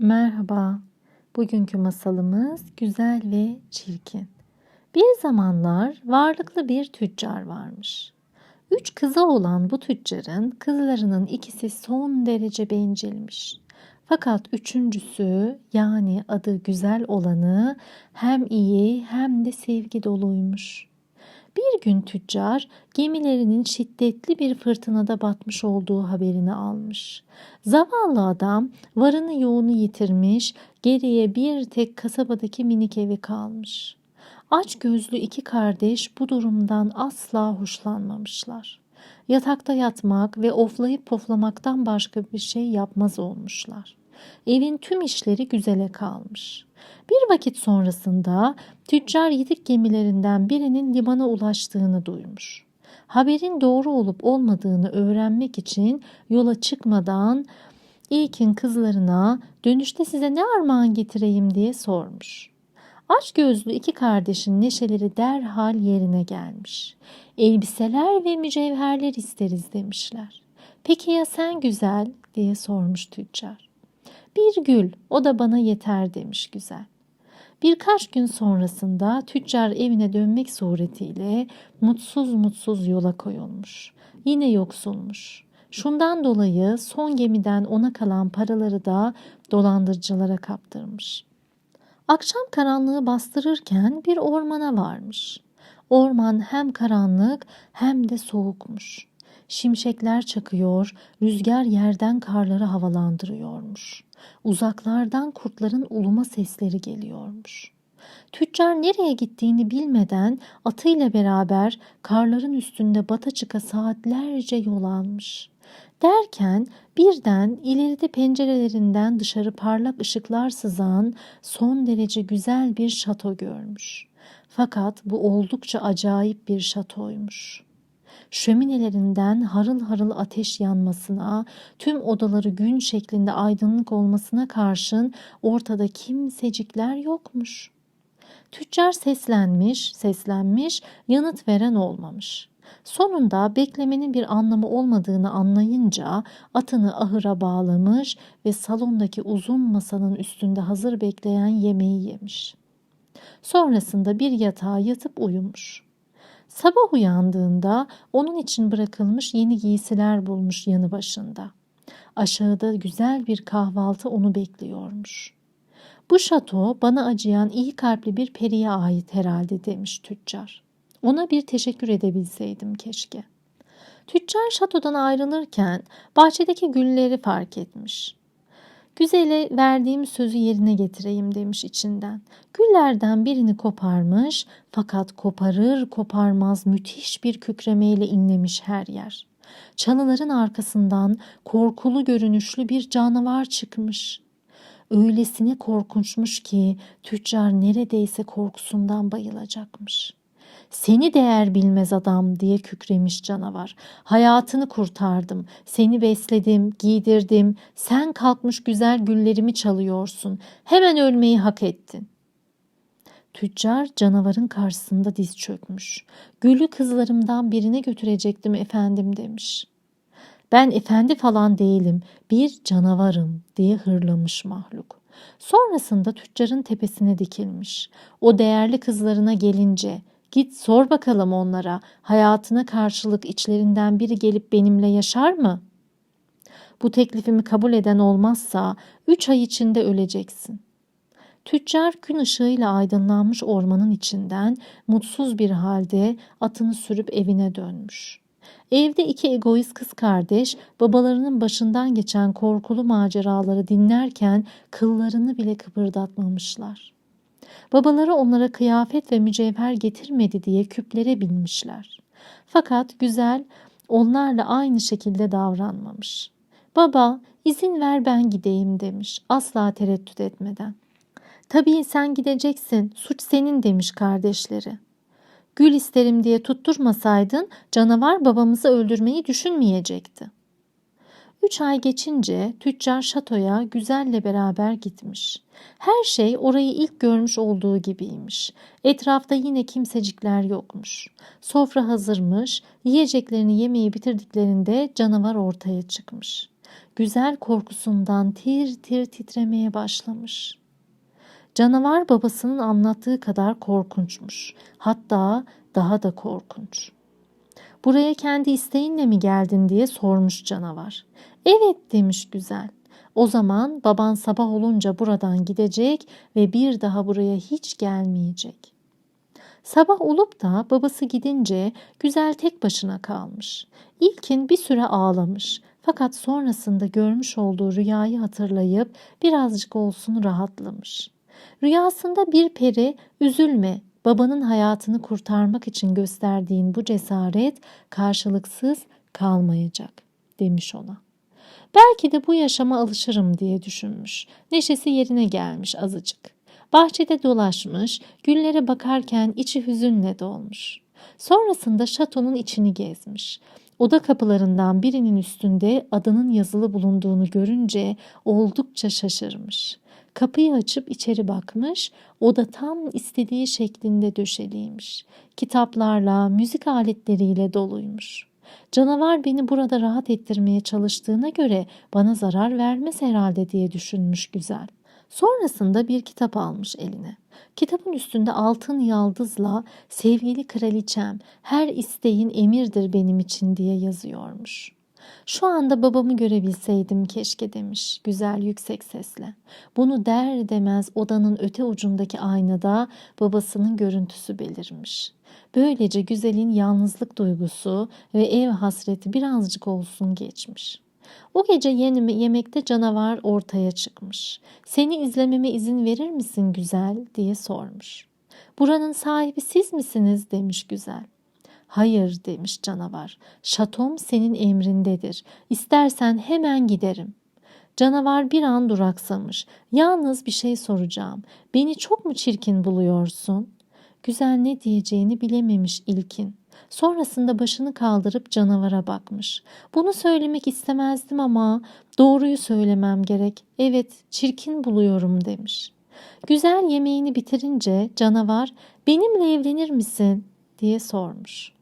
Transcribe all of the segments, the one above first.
Merhaba. Bugünkü masalımız güzel ve çirkin. Bir zamanlar varlıklı bir tüccar varmış. Üç kızı olan bu tüccarın kızlarının ikisi son derece bencilmiş. Fakat üçüncüsü yani adı güzel olanı hem iyi hem de sevgi doluymuş. Bir gün tüccar gemilerinin şiddetli bir fırtınada batmış olduğu haberini almış. Zavallı adam varını yoğunu yitirmiş, geriye bir tek kasabadaki minik evi kalmış. Aç gözlü iki kardeş bu durumdan asla hoşlanmamışlar. Yatakta yatmak ve oflayıp poflamaktan başka bir şey yapmaz olmuşlar. Evin tüm işleri güzele kalmış. Bir vakit sonrasında tüccar yedik gemilerinden birinin limana ulaştığını duymuş. Haberin doğru olup olmadığını öğrenmek için yola çıkmadan İlkin kızlarına dönüşte size ne armağan getireyim diye sormuş. Aç gözlü iki kardeşin neşeleri derhal yerine gelmiş. Elbiseler ve mücevherler isteriz demişler. Peki ya sen güzel diye sormuş tüccar. Bir gül o da bana yeter demiş güzel. Birkaç gün sonrasında tüccar evine dönmek suretiyle mutsuz mutsuz yola koyulmuş. Yine yoksulmuş. Şundan dolayı son gemiden ona kalan paraları da dolandırıcılara kaptırmış. Akşam karanlığı bastırırken bir ormana varmış. Orman hem karanlık hem de soğukmuş. Şimşekler çakıyor, rüzgar yerden karları havalandırıyormuş. Uzaklardan kurtların uluma sesleri geliyormuş. Tüccar nereye gittiğini bilmeden atıyla beraber karların üstünde bata çıka saatlerce yol almış. Derken birden ileride pencerelerinden dışarı parlak ışıklar sızan son derece güzel bir şato görmüş. Fakat bu oldukça acayip bir şatoymuş şöminelerinden harıl harıl ateş yanmasına, tüm odaları gün şeklinde aydınlık olmasına karşın ortada kimsecikler yokmuş. Tüccar seslenmiş, seslenmiş, yanıt veren olmamış. Sonunda beklemenin bir anlamı olmadığını anlayınca atını ahıra bağlamış ve salondaki uzun masanın üstünde hazır bekleyen yemeği yemiş. Sonrasında bir yatağa yatıp uyumuş. Sabah uyandığında onun için bırakılmış yeni giysiler bulmuş yanı başında. Aşağıda güzel bir kahvaltı onu bekliyormuş. Bu şato bana acıyan iyi kalpli bir periye ait herhalde demiş tüccar. Ona bir teşekkür edebilseydim keşke. Tüccar şatodan ayrılırken bahçedeki gülleri fark etmiş. Güzele verdiğim sözü yerine getireyim demiş içinden. Güllerden birini koparmış fakat koparır koparmaz müthiş bir kükremeyle inlemiş her yer. Çalıların arkasından korkulu görünüşlü bir canavar çıkmış. Öylesine korkunçmuş ki tüccar neredeyse korkusundan bayılacakmış. Seni değer bilmez adam diye kükremiş canavar. Hayatını kurtardım. Seni besledim, giydirdim. Sen kalkmış güzel güllerimi çalıyorsun. Hemen ölmeyi hak ettin. Tüccar canavarın karşısında diz çökmüş. Gülü kızlarımdan birine götürecektim efendim demiş. Ben efendi falan değilim, bir canavarım diye hırlamış mahluk. Sonrasında tüccarın tepesine dikilmiş. O değerli kızlarına gelince Git sor bakalım onlara hayatına karşılık içlerinden biri gelip benimle yaşar mı? Bu teklifimi kabul eden olmazsa üç ay içinde öleceksin. Tüccar gün ışığıyla aydınlanmış ormanın içinden mutsuz bir halde atını sürüp evine dönmüş. Evde iki egoist kız kardeş babalarının başından geçen korkulu maceraları dinlerken kıllarını bile kıpırdatmamışlar. Babaları onlara kıyafet ve mücevher getirmedi diye küplere binmişler. Fakat güzel onlarla aynı şekilde davranmamış. Baba izin ver ben gideyim demiş asla tereddüt etmeden. Tabii sen gideceksin suç senin demiş kardeşleri. Gül isterim diye tutturmasaydın canavar babamızı öldürmeyi düşünmeyecekti. Üç ay geçince tüccar şatoya güzelle beraber gitmiş. Her şey orayı ilk görmüş olduğu gibiymiş. Etrafta yine kimsecikler yokmuş. Sofra hazırmış, yiyeceklerini yemeği bitirdiklerinde canavar ortaya çıkmış. güzel korkusundan tir tir titremeye başlamış. Canavar babasının anlattığı kadar korkunçmuş. Hatta daha da korkunç. Buraya kendi isteğinle mi geldin diye sormuş canavar. Evet demiş güzel. O zaman baban sabah olunca buradan gidecek ve bir daha buraya hiç gelmeyecek. Sabah olup da babası gidince güzel tek başına kalmış. İlkin bir süre ağlamış. Fakat sonrasında görmüş olduğu rüyayı hatırlayıp birazcık olsun rahatlamış. Rüyasında bir peri üzülme babanın hayatını kurtarmak için gösterdiğin bu cesaret karşılıksız kalmayacak demiş ona. Belki de bu yaşama alışırım diye düşünmüş. Neşesi yerine gelmiş azıcık. Bahçede dolaşmış, güllere bakarken içi hüzünle dolmuş. Sonrasında şatonun içini gezmiş. Oda kapılarından birinin üstünde adının yazılı bulunduğunu görünce oldukça şaşırmış. Kapıyı açıp içeri bakmış, oda tam istediği şeklinde döşeliymiş. Kitaplarla, müzik aletleriyle doluymuş. Canavar beni burada rahat ettirmeye çalıştığına göre bana zarar vermez herhalde diye düşünmüş güzel. Sonrasında bir kitap almış eline. Kitabın üstünde altın yaldızla sevgili kraliçem her isteğin emirdir benim için diye yazıyormuş. Şu anda babamı görebilseydim keşke demiş güzel yüksek sesle. Bunu der demez odanın öte ucundaki aynada babasının görüntüsü belirmiş. Böylece güzelin yalnızlık duygusu ve ev hasreti birazcık olsun geçmiş. O gece yeni yemekte canavar ortaya çıkmış. Seni izlememe izin verir misin güzel diye sormuş. Buranın sahibi siz misiniz demiş güzel. Hayır demiş canavar. Şatom senin emrindedir. İstersen hemen giderim. Canavar bir an duraksamış. Yalnız bir şey soracağım. Beni çok mu çirkin buluyorsun? Güzel ne diyeceğini bilememiş ilkin. Sonrasında başını kaldırıp canavara bakmış. Bunu söylemek istemezdim ama doğruyu söylemem gerek. Evet, çirkin buluyorum demiş. Güzel yemeğini bitirince canavar benimle evlenir misin diye sormuş.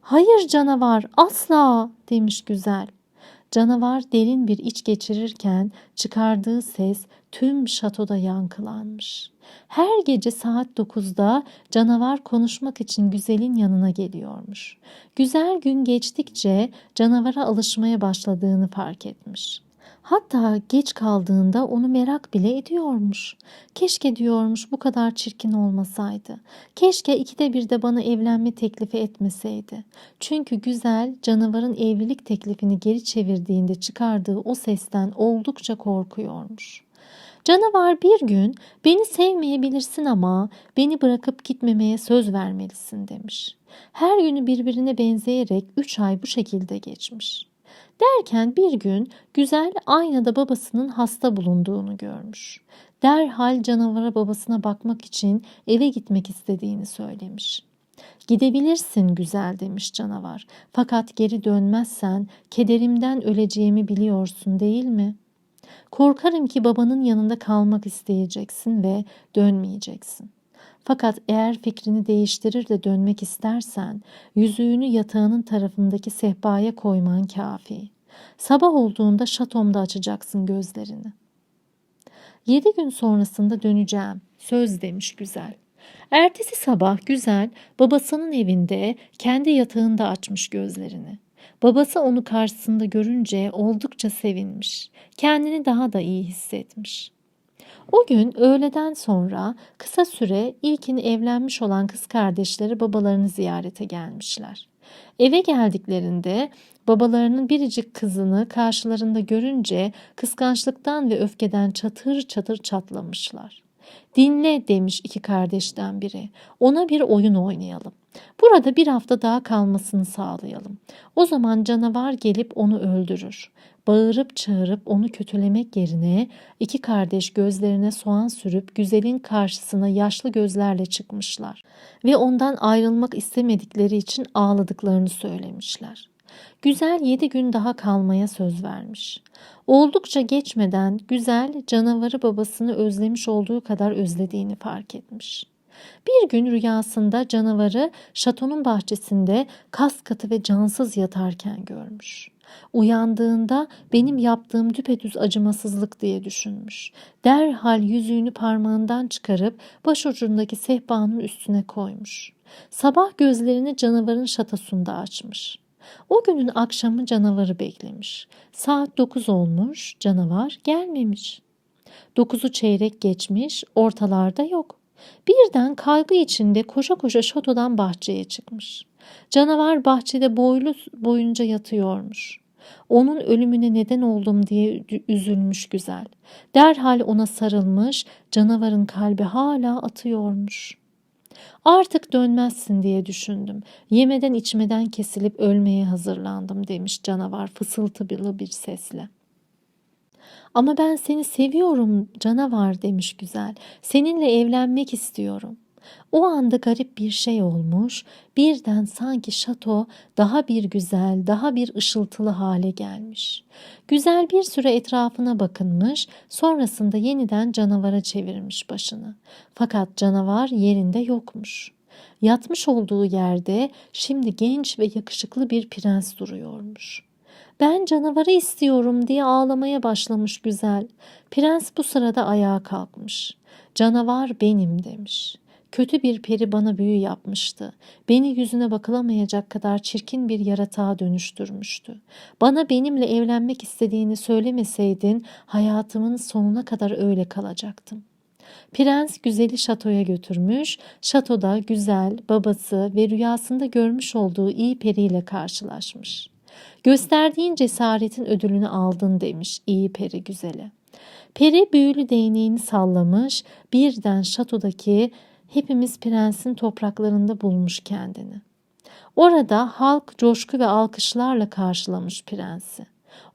Hayır canavar asla demiş güzel. Canavar derin bir iç geçirirken çıkardığı ses tüm şatoda yankılanmış. Her gece saat 9'da canavar konuşmak için güzelin yanına geliyormuş. Güzel gün geçtikçe canavara alışmaya başladığını fark etmiş. Hatta geç kaldığında onu merak bile ediyormuş. Keşke diyormuş bu kadar çirkin olmasaydı. Keşke ikide bir de bana evlenme teklifi etmeseydi. Çünkü güzel canavarın evlilik teklifini geri çevirdiğinde çıkardığı o sesten oldukça korkuyormuş. Canavar bir gün beni sevmeyebilirsin ama beni bırakıp gitmemeye söz vermelisin demiş. Her günü birbirine benzeyerek üç ay bu şekilde geçmiş. Derken bir gün güzel aynada babasının hasta bulunduğunu görmüş. Derhal canavara babasına bakmak için eve gitmek istediğini söylemiş. Gidebilirsin güzel demiş canavar. Fakat geri dönmezsen kederimden öleceğimi biliyorsun değil mi? Korkarım ki babanın yanında kalmak isteyeceksin ve dönmeyeceksin. Fakat eğer fikrini değiştirir de dönmek istersen yüzüğünü yatağının tarafındaki sehpaya koyman kafi. Sabah olduğunda şatomda açacaksın gözlerini. Yedi gün sonrasında döneceğim. Söz demiş güzel. Ertesi sabah güzel babasının evinde kendi yatağında açmış gözlerini. Babası onu karşısında görünce oldukça sevinmiş. Kendini daha da iyi hissetmiş. O gün öğleden sonra kısa süre ilkin evlenmiş olan kız kardeşleri babalarını ziyarete gelmişler. Eve geldiklerinde babalarının biricik kızını karşılarında görünce kıskançlıktan ve öfkeden çatır çatır çatlamışlar. Dinle demiş iki kardeşten biri. Ona bir oyun oynayalım. Burada bir hafta daha kalmasını sağlayalım. O zaman canavar gelip onu öldürür. Bağırıp çağırıp onu kötülemek yerine iki kardeş gözlerine soğan sürüp güzelin karşısına yaşlı gözlerle çıkmışlar ve ondan ayrılmak istemedikleri için ağladıklarını söylemişler. Güzel yedi gün daha kalmaya söz vermiş. Oldukça geçmeden Güzel canavarı babasını özlemiş olduğu kadar özlediğini fark etmiş. Bir gün rüyasında canavarı şatonun bahçesinde kas katı ve cansız yatarken görmüş. Uyandığında benim yaptığım düpedüz acımasızlık diye düşünmüş. Derhal yüzüğünü parmağından çıkarıp başucundaki sehpanın üstüne koymuş. Sabah gözlerini canavarın şatosunda açmış. O günün akşamı canavarı beklemiş. Saat dokuz olmuş, canavar gelmemiş. Dokuzu çeyrek geçmiş, ortalarda yok. Birden kaygı içinde koşa koşa şatodan bahçeye çıkmış. Canavar bahçede boylu boyunca yatıyormuş. Onun ölümüne neden oldum diye üzülmüş güzel. Derhal ona sarılmış, canavarın kalbi hala atıyormuş. Artık dönmezsin diye düşündüm. Yemeden içmeden kesilip ölmeye hazırlandım demiş canavar fısıltılı bir sesle. Ama ben seni seviyorum canavar demiş güzel. Seninle evlenmek istiyorum. O anda garip bir şey olmuş. Birden sanki şato daha bir güzel, daha bir ışıltılı hale gelmiş. Güzel bir süre etrafına bakınmış, sonrasında yeniden canavara çevirmiş başını. Fakat canavar yerinde yokmuş. Yatmış olduğu yerde şimdi genç ve yakışıklı bir prens duruyormuş. Ben canavarı istiyorum diye ağlamaya başlamış güzel. Prens bu sırada ayağa kalkmış. Canavar benim demiş. Kötü bir peri bana büyü yapmıştı. Beni yüzüne bakılamayacak kadar çirkin bir yaratığa dönüştürmüştü. Bana benimle evlenmek istediğini söylemeseydin hayatımın sonuna kadar öyle kalacaktım. Prens güzeli şatoya götürmüş. Şatoda güzel, babası ve rüyasında görmüş olduğu iyi periyle karşılaşmış. Gösterdiğin cesaretin ödülünü aldın demiş iyi peri güzele. Peri büyülü değneğini sallamış, birden şatodaki hepimiz prensin topraklarında bulmuş kendini. Orada halk coşku ve alkışlarla karşılamış prensi.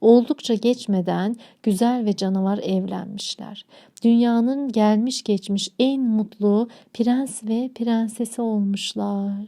Oldukça geçmeden güzel ve canavar evlenmişler. Dünyanın gelmiş geçmiş en mutlu prens ve prensesi olmuşlar.